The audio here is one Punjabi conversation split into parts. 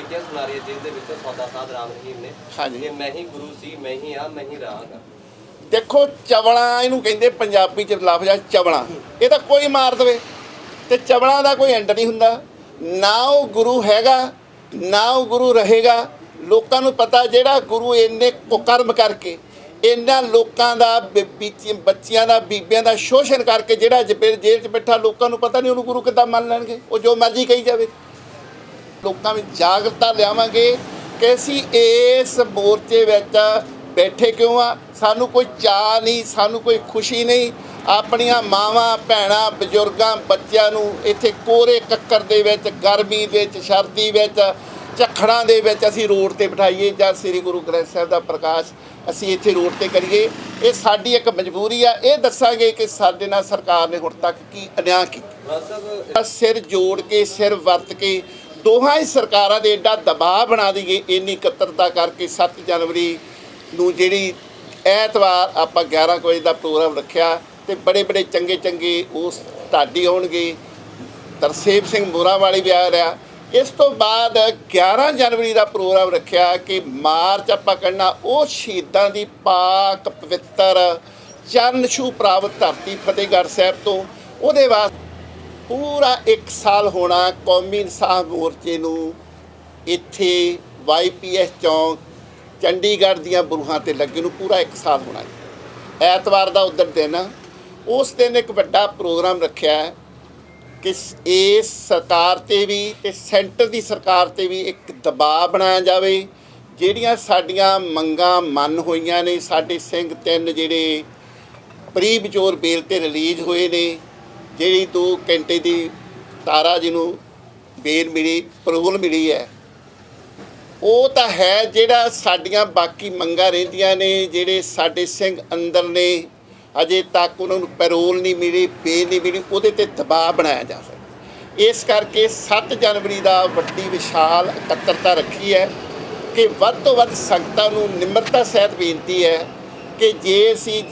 ਲਿਖੀਆਂ ਸੁਣਾ ਰਹੀ ਹੈ ਜਿਸ ਦੇ ਵਿੱਚ ਸੌਦਾ ਸਾਧ ਰਾਮ ਰਹੀਮ ਨੇ। ਹਾਂਜੀ। ਕਿ ਮੈਂ ਹੀ ਗੁਰੂ ਸੀ ਮੈਂ ਹੀ ਆ ਮੈਂ ਹੀ ਰਹਾਂਗਾ ਦੇਖੋ ਚਵਲਾ ਇਹਨੂੰ ਕਹਿੰਦੇ ਪੰਜਾਬੀ ਚ ਲਫ਼ਜ਼ ਆ ਚਵਲਾ। ਇਹ ਤਾਂ ਕੋਈ ਮਾਰ ਦਵੇ। ਤੇ ਚਵਲਾ ਦਾ ਕੋਈ ਐਂਡ ਨਹੀਂ ਹੁੰਦਾ। ਨਾ ਉਹ ਗੁਰੂ ਹੈਗਾ ਨਾ ਉਹ ਗੁਰੂ ਰਹੇਗਾ। ਲੋਕਾਂ ਨੂੰ ਪਤਾ ਜਿਹੜਾ ਗੁਰੂ ਇੰਨੇ ਕੁਕਰਮ ਕਰਕੇ ਇਹਨਾਂ ਲੋਕਾਂ ਦਾ ਬ- ਬੱਚਿਆਂ ਦਾ ਬੀਬੀਆਂ ਦਾ ਸ਼ੋਸ਼ਣ ਕਰਕੇ ਜਿਹੜਾ ਜੇਲ੍ਹ ਜੇਲ੍ਹ 'ਚ ਬੈਠਾ ਲੋਕਾਂ ਨੂੰ ਪਤਾ ਨਹੀਂ ਉਹਨੂੰ ਗੁਰੂ ਕਿੱਦਾਂ ਮੰਨ ਲੈਣਗੇ। ਉਹ ਜੋ ਮਰਜ਼ੀ ਕਹੀ ਜਾਵੇ। ਲੋਕਾਂ ਵਿੱਚ ਜਾਗਰਤਾ ਲਿਆਵਾਂਗੇ ਕਿ ਅਸੀਂ ਇਸ ਮੋਰਚੇ ਵਿੱਚ ਬੈਠੇ ਕਿਉਂ ਆ? ਸਾਨੂੰ ਕੋਈ ਚਾਹ ਨਹੀਂ ਸਾਨੂੰ ਕੋਈ ਖੁਸ਼ੀ ਨਹੀਂ। ਆਪਣੀਆਂ ਮਾਵਾਂ ਭੈਣਾਂ ਬਜ਼ੁਰਗਾਂ ਬੱਚਿਆਂ ਨੂੰ ਇੱਥੇ ਕੋਰੇ ਕੱਕਰ ਦੇ ਵਿੱਚ ਗਰਮੀ ਦੇ ਵਿੱਚ ਸਰਦੀ ਵਿੱਚ ਝੱਖੜਾਂ ਦੇ ਵਿੱਚ ਅਸੀਂ ਰੋਡ ਤੇ ਬਿਠਾਈਏ ਜਾਂ ਸ੍ਰੀ ਗੁਰੂ ਗ੍ਰੰਥ ਸਾਹਿਬ ਦਾ ਪ੍ਰਕਾਸ਼ ਅਸੀਂ ਇੱਥੇ ਰੋਡ ਤੇ ਕਰੀਏ। ਇਹ ਸਾਡੀ ਇੱਕ ਮਜਬੂਰੀ ਆ। ਇਹ ਦੱਸਾਂਗੇ ਕਿ ਸਾਡੇ ਨਾਲ ਸਰਕਾਰ ਨੇ ਹੁਣ ਤੱਕ ਕੀ ਅਨਿਆਂ ਕੀਤਾ ਸਿਰ ਜੋੜ ਕੇ ਸਿਰ ਵਰਤ ਕੇ ਦੋਹਾਂ ਹੀ ਸਰਕਾਰਾਂ ਦੇ ਐਡਾ ਦਬਾਅ ਬਣਾ ਦਈਏ, ਇੰਨੀ ਇਕੱਤਰਤਾ ਕਰਕੇ 7 ਜਨਵਰੀ ਨੂੰ ਜਿਹੜੀ ਐਤਵਾਰ ਆਪਾਂ 11 ਕੁ ਵਜੇ ਦਾ ਪ੍ਰੋਗਰਾਮ ਰੱਖਿਆ ਤੇ ਬੜੇ ਬੜੇ ਚੰਗੇ ਚੰਗੇ ਉਸ ਢਾਡੀ ਆਉਣਗੇ। ਤਰਸੇਮ ਸਿੰਘ ਮੋਰਾ ਵਾਲੀ ਵੀ ਆ ਰਿਹਾ। ਇਸ ਤੋਂ ਬਾਅਦ 11 ਜਨਵਰੀ ਦਾ ਪ੍ਰੋਗਰਾਮ ਰੱਖਿਆ ਕਿ ਮਾਰਚ ਆਪਾਂ ਕਰਨਾ, ਉਹ ਸ਼ਹੀਦਾਂ ਦੀ ਪਾਕ ਪਵਿੱਤਰ ਚਰਨ ਛੂ ਪ੍ਰਾਪਤ ਧਰਤੀ ਫਤਿਹਗੜ੍ਹ ਸਾਹਿਬ ਤੋਂ। ਉਹਦੇ ਵਾਸਤੇ ਪੂਰਾ 1 ਸਾਲ ਹੋਣਾ ਕੌਮੀ ਇਨਸਾਫ ਮੋਰਚੇ ਨੂੰ ਇੱਥੇ ਵਾਈਪੀਐਸ ਚੌਂਕ, ਚੰਡੀਗੜ੍ਹ ਦੀਆਂ ਬਰੂਹਾਂ ਤੇ ਲੱਗੇ ਨੂੰ ਪੂਰਾ 1 ਸਾਲ ਹੋਣਾ ਐਤਵਾਰ ਦਾ ਉਧਰ ਦਿਨ ਉਸ ਦਿਨ ਇੱਕ ਵੱਡਾ ਪ੍ਰੋਗਰਾਮ ਰੱਖਿਆ ਹੈ ਕਿ ਇਸ ਸਰਕਾਰ ਤੇ ਵੀ ਤੇ ਸੈਂਟਰ ਦੀ ਸਰਕਾਰ ਤੇ ਵੀ ਇੱਕ ਦਬਾਅ ਬਣਾਇਆ ਜਾਵੇ, ਜਿਹੜੀਆਂ ਸਾਡੀਆਂ ਮੰਗਾਂ ਮੰਨ ਹੋਈਆਂ ਨੇ, ਸਾਡੇ ਸਿੰਘ ਤਿੰਨ ਜਿਹੜੇ ਪ੍ਰੀ ਵਿਚੋਰ ਬੇਲ ਤੇ ਰਿਲੀਜ਼ ਹੋਏ ਨੇ ਜਿਹੜੀ 2 ਘੰਟੇ ਦੀ ਤਾਰਾ ਜਿਹਨੂੰ ਬੇਲ ਮਿਲੀ ਪਰੋਲ ਮਿਲੀ ਹੈ, ਉਹ ਤਾਂ ਹੈ ਜਿਹੜਾ ਸਾਡੀਆਂ ਬਾਕੀ ਮੰਗਾਂ ਰਹਿੰਦੀਆਂ ਨੇ, ਜਿਹੜੇ ਸਾਡੇ ਸਿੰਘ ਅੰਦਰ ਨੇ, ਅਜੇ ਤੱਕ ਉਹਨਾਂ ਨੂੰ ਪੈਰੋਲ ਨਹੀਂ ਮਿਲੀ, ਬੇਲ ਨਹੀਂ ਮਿਲੀ, ਉਹਦੇ ਤੇ ਦਬਾਅ ਬਣਾਇਆ ਜਾ ਸਕਦਾ। ਇਸ ਕਰਕੇ 7 ਜਨਵਰੀ ਦਾ ਵੱਡੀ ਵਿਸ਼ਾਲ ਇਕੱਤਰਤਾ ਰੱਖੀ ਹੈ ਕਿ ਵੱਧ ਤੋਂ ਵੱਧ ਸੰਗਤਾਂ ਨੂੰ ਨਿਮਰਤਾ ਸਹਿਤ ਬੇਨਤੀ ਹੈ ਕਿ ਜੇ ਅਸੀਂ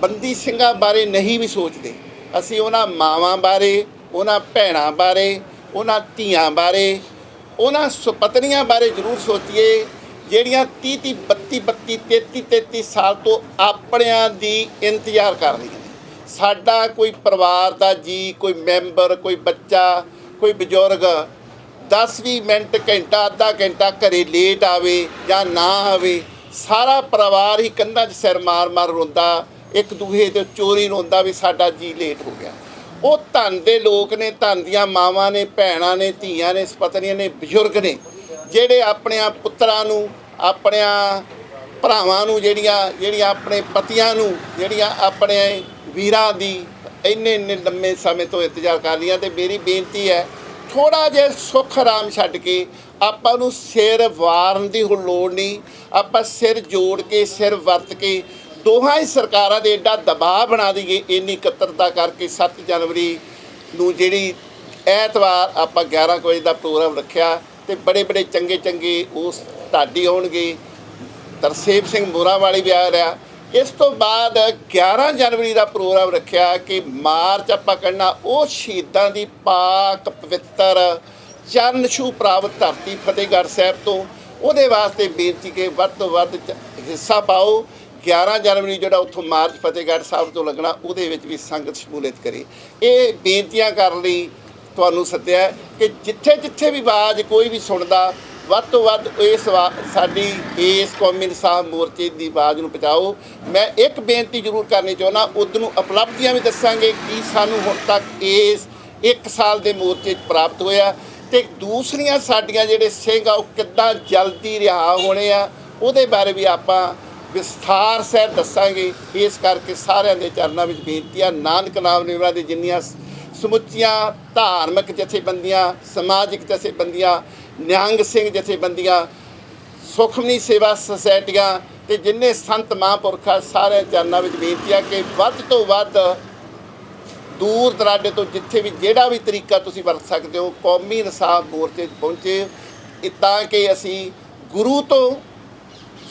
ਬੰਦੀ ਸਿੰਘਾਂ ਬਾਰੇ ਨਹੀਂ ਵੀ ਸੋਚਦੇ ਅਸੀਂ ਉਹਨਾਂ ਮਾਵਾਂ ਬਾਰੇ, ਉਹਨਾਂ ਭੈਣਾਂ ਬਾਰੇ, ਉਹਨਾਂ ਧੀਆਂ ਬਾਰੇ, ਉਹਨਾਂ ਸੁਪਤਨੀਆਂ ਬਾਰੇ ਜ਼ਰੂਰ ਸੋਚੀਏ, ਜਿਹੜੀਆਂ 30 30 32 32 33 33 ਸਾਲ ਤੋਂ ਆਪਣਿਆਂ ਦੀ ਇੰਤਜ਼ਾਰ ਕਰ ਰਹੀਆਂ ਨੇ। ਸਾਡਾ ਕੋਈ ਪਰਿਵਾਰ ਦਾ ਜੀ, ਕੋਈ ਮੈਂਬਰ, ਕੋਈ ਬੱਚਾ, ਕੋਈ ਬਜ਼ੁਰਗ 10-20 ਮਿੰਟ, ਘੰਟਾ, ਅੱਧਾ ਘੰਟਾ ਘਰੇ ਲੇਟ ਆਵੇ ਜਾਂ ਨਾ ਆਵੇ, ਸਾਰਾ ਪਰਿਵਾਰ ਹੀ ਕੰਧਾਂ 'ਚ ਸਿਰ ਮਾਰ-ਮਾਰ ਰੋਂਦਾ ਇੱਕ ਦੂਹੇ ਤੇ ਚੋਰੀ ਰੋਂਦਾ ਵੀ ਸਾਡਾ ਜੀ ਲੇਟ ਹੋ ਗਿਆ। ਉਹ ਧਨ ਦੇ ਲੋਕ ਨੇ, ਧਨ ਦੀਆਂ ਮਾਵਾਂ ਨੇ, ਭੈਣਾਂ ਨੇ, ਧੀਆਂ ਨੇ, ਸਪਤਨੀਆਂ ਨੇ, ਬਜ਼ੁਰਗ ਨੇ, ਜਿਹੜੇ ਆਪਣਿਆਂ ਪੁੱਤਰਾਂ ਨੂੰ, ਆਪਣਿਆਂ ਭਰਾਵਾਂ ਨੂੰ, ਜਿਹੜੀਆਂ ਜਿਹੜੀਆਂ ਆਪਣੇ ਪਤੀਆਂ ਨੂੰ, ਜਿਹੜੀਆਂ ਆਪਣੇ ਵੀਰਾਂ ਦੀ ਇੰਨੇ ਇੰਨੇ ਲੰਮੇ ਸਮੇਂ ਤੋਂ ਇੰਤਜ਼ਾਰ ਕਰ ਰਹੀਆਂ ਤੇ ਮੇਰੀ ਬੇਨਤੀ ਹੈ ਥੋੜਾ ਜਿਹਾ ਸੁੱਖ ਆਰਾਮ ਛੱਡ ਕੇ ਆਪਾਂ ਨੂੰ ਸਿਰ ਵਾਰਨ ਦੀ ਹੁਣ ਲੋੜ ਨਹੀਂ। ਆਪਾਂ ਸਿਰ ਜੋੜ ਕੇ, ਸਿਰ ਵਰਤ ਕੇ ਦੋਹਾਂ ਹੀ ਸਰਕਾਰਾਂ ਦੇ ਐਡਾ ਦਬਾਅ ਬਣਾ ਦਈਏ, ਇੰਨੀ ਇਕੱਤਰਤਾ ਕਰਕੇ 7 ਜਨਵਰੀ ਨੂੰ ਜਿਹੜੀ ਐਤਵਾਰ ਆਪਾਂ 11 ਕੁ ਵਜੇ ਦਾ ਪ੍ਰੋਗਰਾਮ ਰੱਖਿਆ ਤੇ ਬੜੇ ਬੜੇ ਚੰਗੇ ਚੰਗੇ ਉਸ ਢਾਡੀ ਆਉਣਗੇ। ਤਰਸੇਮ ਸਿੰਘ ਮੋਰਾ ਵਾਲੀ ਵੀ ਆ ਰਿਹਾ। ਇਸ ਤੋਂ ਬਾਅਦ 11 ਜਨਵਰੀ ਦਾ ਪ੍ਰੋਗਰਾਮ ਰੱਖਿਆ ਕਿ ਮਾਰਚ ਆਪਾਂ ਕਰਨਾ ਉਹ ਸ਼ਹੀਦਾਂ ਦੀ ਪਾਕ ਪਵਿੱਤਰ ਚਰਨ ਛੂ ਪ੍ਰਾਪਤ ਧਰਤੀ ਫਤਿਹਗੜ੍ਹ ਸਾਹਿਬ ਤੋਂ। ਉਹਦੇ ਵਾਸਤੇ ਬੇਨਤੀ ਕੇ ਵੱਧ ਤੋਂ ਵੱਧ ਹਿੱਸਾ ਪਾਓ। 11 ਜਨਵਰੀ ਜਿਹੜਾ ਉੱਥੋਂ ਮਾਰਚ ਫਤਿਹਗੜ੍ਹ ਸਾਹਿਬ ਤੋਂ ਲੱਗਣਾ, ਉਹਦੇ ਵਿੱਚ ਵੀ ਸੰਗਤ ਸ਼ਮੂਲੀਅਤ ਕਰੇ। ਇਹ ਬੇਨਤੀਆਂ ਕਰਨ ਲਈ ਤੁਹਾਨੂੰ ਸੱਦਿਆ ਕਿ ਜਿੱਥੇ ਜਿੱਥੇ ਵੀ ਆਵਾਜ਼ ਕੋਈ ਵੀ ਸੁਣਦਾ, ਵੱਧ ਤੋਂ ਵੱਧ ਇਸ ਵਾ- ਸਾਡੀ ਇਸ ਕੌਮੀ ਇਨਸਾਫ ਮੋਰਚੇ ਦੀ ਆਵਾਜ਼ ਨੂੰ ਪਹੁੰਚਾਓ। ਮੈਂ ਇੱਕ ਬੇਨਤੀ ਜ਼ਰੂਰ ਕਰਨੀ ਚਾਹੁੰਦਾ ਉਦੋਂ ਨੂੰ ਉਪਲਬਧੀਆਂ ਵੀ ਦੱਸਾਂਗੇ ਕਿ ਸਾਨੂੰ ਹੁਣ ਤੱਕ ਇਸ ਇੱਕ ਸਾਲ ਦੇ ਮੋਰਚੇ 'ਚ ਪ੍ਰਾਪਤ ਹੋਇਆ ਤੇ ਦੂਸਰੀਆਂ ਸਾਡੀਆਂ ਜਿਹੜੇ ਸਿੰਘ ਆ, ਉਹ ਕਿੱਦਾਂ ਜਲਦੀ ਰਿਹਾ ਹੋਣੇ ਆ, ਉਹਦੇ ਬਾਰੇ ਵੀ ਆਪਾਂ ਵਿਸਥਾਰ ਸਹਿਤ ਦੱਸਾਂਗੇ, ਇਸ ਕਰਕੇ ਸਾਰਿਆਂ ਦੇ ਚਰਨਾਂ ਵਿੱਚ ਬੇਨਤੀ ਆ ਨਾਨਕ ਨਾਮ ਨਿਵਾਸ ਦੇ ਜਿੰਨੀਆਂ ਸਮੁੱਚੀਆਂ ਧਾਰਮਿਕ ਜਥੇਬੰਦੀਆਂ, ਸਮਾਜਿਕ ਜਥੇਬੰਦੀਆਂ, ਨਿਹੰਗ ਸਿੰਘ ਜਥੇਬੰਦੀਆਂ, ਸੁਖਮਨੀ ਸੇਵਾ ਸੁਸਾਇਟੀਆਂ ਤੇ ਜਿੰਨੇ ਸੰਤ ਮਹਾਂਪੁਰਖਾਂ ਸਾਰਿਆਂ ਚਰਨਾਂ ਵਿੱਚ ਬੇਨਤੀ ਆ ਕਿ ਵੱਧ ਤੋਂ ਵੱਧ ਦੂਰ ਦਰਾਡੇ ਤੋਂ ਜਿੱਥੇ ਵੀ ਜਿਹੜਾ ਵੀ ਤਰੀਕਾ ਤੁਸੀਂ ਵਰਤ ਸਕਦੇ ਹੋ, ਕੌਮੀ ਇਨਸਾਫ ਮੋਰਚੇ 'ਚ ਪਹੁੰਚੇ। ਤਾਂ ਕਿ ਅਸੀਂ ਗੁਰੂ ਤੋਂ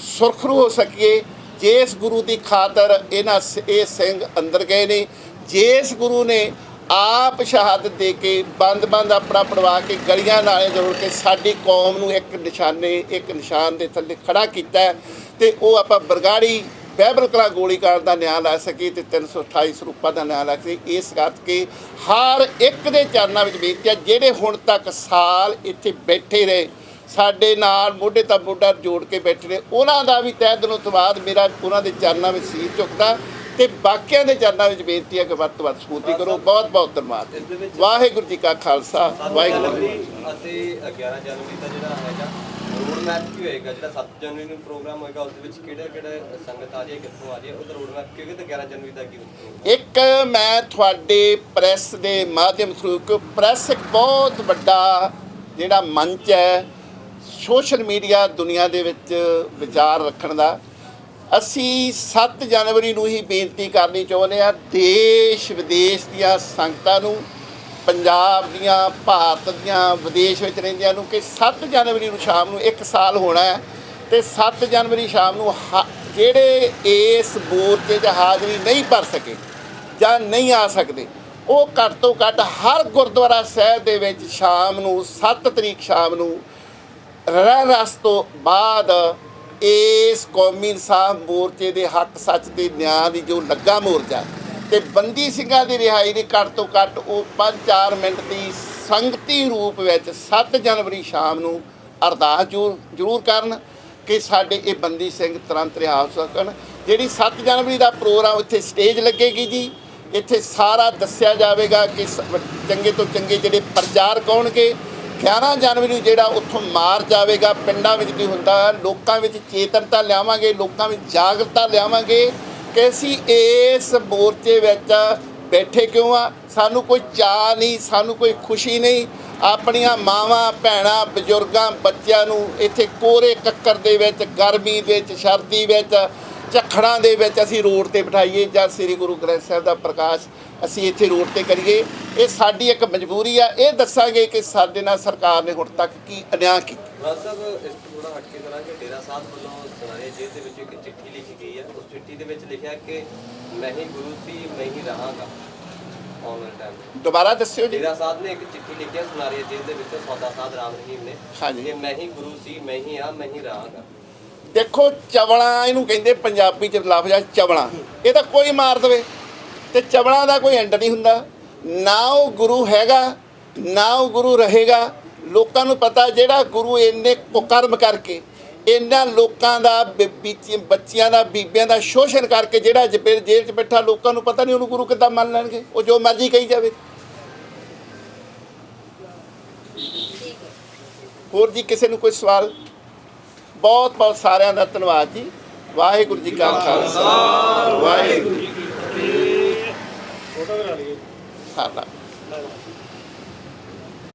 ਸੁਰਖਰੂ ਹੋ ਸਕੀਏ। ਜਿਸ ਗੁਰੂ ਦੀ ਖਾਤਰ ਇਹਨਾਂ ਸ- ਇਹ ਸਿੰਘ ਅੰਦਰ ਗਏ ਨੇ ਜਿਸ ਗੁਰੂ ਨੇ ਆਪ ਸ਼ਹਾਦਤ ਦੇ ਕੇ ਬੰਦ-ਬੰਦ ਆਪਣਾ ਪੜਵਾ ਕੇ ਗਲੀਆਂ ਨਾਲੇ ਜੋੜ ਕੇ ਸਾਡੀ ਕੌਮ ਨੂੰ ਇੱਕ ਨਿਸ਼ਾਨੇ, ਇੱਕ ਨਿਸ਼ਾਨ ਦੇ ਥੱਲੇ ਖੜਾ ਕੀਤਾ ਹੈ, ਤੇ ਉਹ ਆਪਾਂ ਬਰਗਾੜੀ ਬਾਈਬਲ ਕਲਾ ਗੋਲੀਕਾਂਡ ਦਾ ਨਿਆਂ ਲੈ ਸਕੀ ਤੇ 328 ਸਰੂਪਾਂ ਦਾ ਨਿਆਂ ਲੈ ਸਕੀ ਇਸ ਕਰਕੇ ਹਰ ਇੱਕ ਦੇ ਚਰਨਾਂ ਵਿੱਚ ਬੇਨਤੀ ਹੈ, ਜਿਹੜੇ ਹੁਣ ਤੱਕ ਸਾਲ ਇੱਥੇ ਬੈਠੇ ਰਹੇ ਸਾਡੇ ਨਾਲ ਮੋਢੇ ਤਾਂ ਮੋਢਾ ਜੋੜ ਕੇ ਬੈਠੇ ਨੇ। ਉਹਨਾਂ ਦਾ ਵੀ ਤਹਿ ਦਿਲੋਂ ਧੰਨਵਾਦ। ਮੇਰਾ ਉਹਨਾਂ ਦੇ ਚਰਨਾਂ ਵਿੱਚ ਸੀਰ ਝੁਕਦਾ ਤੇ ਬਾਕੀਆਂ ਦੇ ਚਰਨਾਂ ਵਿੱਚ ਬੇਨਤੀ ਹੈ ਕਿ ਵੱਧ ਤੋਂ ਵੱਧ ਸਪੂਰਤੀ ਕਰੋ। ਬਹੁਤ ਬਹੁਤ ਧੰਨਵਾਦ। ਵਾਹਿਗੁਰੂ ਜੀ ਕਾ ਖਾਲਸਾ। ਵਾਹਿਗੁਰੂ ਅਤੇ 11 ਜਨਵਰੀ ਦਾ ਜਿਹੜਾ ਹੈਗਾ ਰੋਡ ਮੈਪ ਕੀ ਹੋਏਗਾ? ਜਿਹੜਾ 7 ਜਨਵਰੀ ਨੂੰ ਪ੍ਰੋਗਰਾਮ ਹੋਏਗਾ ਉਸ ਦੇ ਵਿੱਚ ਕਿਹੜਾ ਕਿਹੜਾ ਸੰਗਤ ਆ ਜਾਏ ਕਿੱਥੋਂ ਆ ਜਾਏ ਉਹਦਾ ਰੋਡ ਮੈਪ ਕਿਉਂਕਿ ਤੇ 11 ਜਨਵਰੀ ਦਾ ਕੀ ਹੋਊਗਾ? ਇੱਕ ਮੈਂ ਤੁਹਾਡੇ ਪ੍ਰੈਸ ਦੇ ਮਾਧਿਅਮ ਥਰੂ ਕਿ ਪ੍ਰੈਸ ਇੱਕ ਬਹੁਤ ਵੱਡਾ ਜਿਹੜਾ ਮੰਚ ਹੈ ਸੋਸ਼ਲ ਮੀਡੀਆ ਦੁਨੀਆ ਦੇ ਵਿੱਚ ਵਿਚਾਰ ਰੱਖਣ ਦਾ, ਅਸੀਂ 7 ਜਨਵਰੀ ਨੂੰ ਹੀ ਬੇਨਤੀ ਕਰਨੀ ਚਾਹੁੰਦੇ ਆ ਦੇਸ਼ ਵਿਦੇਸ਼ ਦੀਆਂ ਸੰਗਤਾਂ ਨੂੰ, ਪੰਜਾਬ ਦੀਆਂ, ਭਾਰਤ ਦੀਆਂ, ਵਿਦੇਸ਼ ਵਿੱਚ ਰਹਿੰਦਿਆਂ ਨੂੰ ਕਿ 7 ਜਨਵਰੀ ਨੂੰ ਸ਼ਾਮ ਨੂੰ 1 ਸਾਲ ਹੋਣਾ ਹੈ ਤੇ 7 ਜਨਵਰੀ ਸ਼ਾਮ ਨੂੰ ਹਾ- ਜਿਹੜੇ ਇਸ ਮੋਰਚੇ 'ਚ ਹਾਜ਼ਰੀ ਨਹੀਂ ਭਰ ਸਕੇ ਜਾਂ ਨਹੀਂ ਆ ਸਕਦੇ, ਉਹ ਘੱਟ ਤੋਂ ਘੱਟ ਹਰ ਗੁਰਦੁਆਰਾ ਸਾਹਿਬ ਦੇ ਵਿੱਚ ਸ਼ਾਮ ਨੂੰ 7 ਤਰੀਕ ਸ਼ਾਮ ਨੂੰ ਰਹਿ ਰਸ ਤੋਂ ਬਾਅਦ ਇਸ ਕੌਮੀ ਇਨਸਾਫ ਮੋਰਚੇ ਦੇ ਹੱਕ, ਸੱਚ ਦੇ ਨਿਆਂ ਦੀ ਜੋ ਲੱਗਾ ਮੋਰਚਾ ਤੇ ਬੰਦੀ ਸਿੰਘਾਂ ਦੀ ਰਿਹਾਈ ਦੀ ਘੱਟ ਤੋਂ ਘੱਟ ਉਹ 5-4 ਮਿੰਟ ਦੀ ਸੰਗਤੀ ਰੂਪ ਵਿੱਚ 7 ਜਨਵਰੀ ਸ਼ਾਮ ਨੂੰ ਅਰਦਾਸ ਜ਼ਰੂਰ ਜ਼ਰੂਰ ਕਰਨ ਕਿ ਸਾਡੇ ਇਹ ਬੰਦੀ ਸਿੰਘ ਤੁਰੰਤ ਰਿਹਾ ਹੋ ਸਕਣ। ਜਿਹੜੀ 7 ਜਨਵਰੀ ਦਾ ਪ੍ਰੋਗਰਾਮ ਇੱਥੇ ਸਟੇਜ ਲੱਗੇਗੀ ਜੀ, ਇੱਥੇ ਸਾਰਾ ਦੱਸਿਆ ਜਾਵੇਗਾ ਕਿ ਸ- ਚੰਗੇ ਤੋਂ ਚੰਗੇ ਜਿਹੜੇ ਪ੍ਰਚਾਰ ਹੋਣਗੇ 11 ਜਨਵਰੀ ਨੂੰ ਜਿਹੜਾ ਉੱਥੋਂ ਮਾਰ ਜਾਵੇਗਾ, ਪਿੰਡਾਂ ਵਿੱਚ ਵੀ ਹੁੰਦਾ ਲੋਕਾਂ ਵਿੱਚ ਚੇਤਨਤਾ ਲਿਆਵਾਂਗੇ, ਲੋਕਾਂ ਵਿੱਚ ਜਾਗਰਤਾ ਲਿਆਵਾਂਗੇ ਕਿ ਅਸੀਂ ਇਸ ਮੋਰਚੇ ਵਿੱਚ ਬੈਠੇ ਕਿਉਂ ਆ? ਸਾਨੂੰ ਕੋਈ ਚਾਹ ਨਹੀਂ, ਸਾਨੂੰ ਕੋਈ ਖੁਸ਼ੀ ਨਹੀਂ। ਆਪਣੀਆਂ ਮਾਵਾਂ, ਭੈਣਾਂ, ਬਜ਼ੁਰਗਾਂ, ਬੱਚਿਆਂ ਨੂੰ ਇੱਥੇ ਕੋਰੇ ਕੱਕਰ ਦੇ ਵਿੱਚ, ਗਰਮੀ ਦੇ ਵਿੱਚ, ਸਰਦੀ ਵਿੱਚ ਝੱਖੜਾਂ ਦੇ ਵਿੱਚ ਅਸੀਂ ਰੋਡ ਤੇ ਬਿਠਾਈਏ ਜਾਂ ਸ੍ਰੀ ਗੁਰੂ ਗ੍ਰੰਥ ਸਾਹਿਬ ਦਾ ਪ੍ਰਕਾਸ਼ ਅਸੀਂ ਇੱਥੇ ਰੋਡ ਤੇ ਕਰੀਏ। ਇਹ ਸਾਡੀ ਇੱਕ ਮਜਬੂਰੀ ਆ। ਇਹ ਦੱਸਾਂਗੇ ਕਿ ਸਾਡੇ ਨਾਲ ਸਰਕਾਰ ਨੇ ਹੁਣ ਤੱਕ ਕੀ ਅਨਿਆਂ ਕੀਤਾ ਸਾਹਿਬ ਇਸ ਤੋਂ ਥੋੜਾ ਹਟ ਕੇ ਕਰਾਂਗੇ। ਡੇਰਾ ਸਾਹਿਬ ਵੱਲੋਂ ਸੁਣਾਏ ਜੇਲ੍ਹ ਦੇ ਵਿੱਚ ਇੱਕ ਚਿੱਠੀ ਲਿਖੀ ਗਈ ਹੈ। ਉਸ ਚਿੱਠੀ ਦੇ ਵਿੱਚ ਲਿਖਿਆ ਕਿ ਮੈਂ ਹੀ ਗੁਰੂ ਸੀ ਮੈਂ ਹੀ ਰਹਾਂਗਾ ਆਉਣ ਵਾਲੇ ਟਾਈਮ ਦੁਬਾਰਾ ਦੱਸਿਓ ਜੀ। ਡੇਰਾ ਸਾਹਿਬ ਨੇ ਇੱਕ ਚਿੱਠੀ ਲਿਖੀ ਹੈ ਸੁਨਾਰੀਆ ਜੇਲ੍ਹ ਦੇ ਵਿੱਚ ਸੌਦਾ ਸਾਧ ਰਾਮ ਰਹੀਮ ਨੇ ਹਾਂਜੀ। ਮੈਂ ਹੀ ਗੁਰੂ ਸੀ ਮੈਂ ਹੀ ਆ ਮੈਂ ਹੀ ਰਹਾਂਗਾ। ਦੇਖੋ ਚਵਲਾ ਇਹਨੂੰ ਕਹਿੰਦੇ ਪੰਜਾਬੀ ਚ ਲਫ਼ਜ਼ ਆ ਚਵਲਾ। ਇਹ ਤਾਂ ਕੋਈ ਮਾਰ ਦਵੇ। ਤੇ ਚਵਲਾ ਦਾ ਕੋਈ ਐਂਡ ਨਹੀਂ ਹੁੰਦਾ। ਨਾ ਉਹ ਗੁਰੂ ਹੈਗਾ, ਨਾ ਉਹ ਗੁਰੂ ਰਹੇਗਾ। ਲੋਕਾਂ ਨੂੰ ਪਤਾ ਜਿਹੜਾ ਗੁਰੂ ਇੰਨੇ ਕੁਕਰਮ ਕਰਕੇ ਇਹਨਾਂ ਲੋਕਾਂ ਦਾ ਬ- ਬੱਚਿਆਂ ਦਾ, ਬੀਬੀਆਂ ਦਾ ਸ਼ੋਸ਼ਣ ਕਰਕੇ ਜਿਹੜਾ ਜੇਲ੍ਹ 'ਚ ਬੈਠਾ, ਲੋਕਾਂ ਨੂੰ ਪਤਾ ਨਹੀਂ ਉਹਨੂੰ ਗੁਰੂ ਕਿੱਦਾਂ ਮੰਨ ਲੈਣਗੇ। ਉਹ ਜੋ ਮਰਜ਼ੀ ਕਹੀ ਜਾਵੇ। ਹੋਰ ਜੀ, ਕਿਸੇ ਨੂੰ ਕੋਈ ਸਵਾਲ? ਬਹੁਤ ਬਹੁਤ ਸਾਰਿਆਂ ਦਾ ਧੰਨਵਾਦ ਜੀ। ਵਾਹਿਗੁਰੂ ਜੀ ਕਾ ਖਾਲਸਾ। ਵਾਹਿਗੁਰੂ ਜੀ ਕੀ ਫਤਿਹ। ਸਾਡਾ।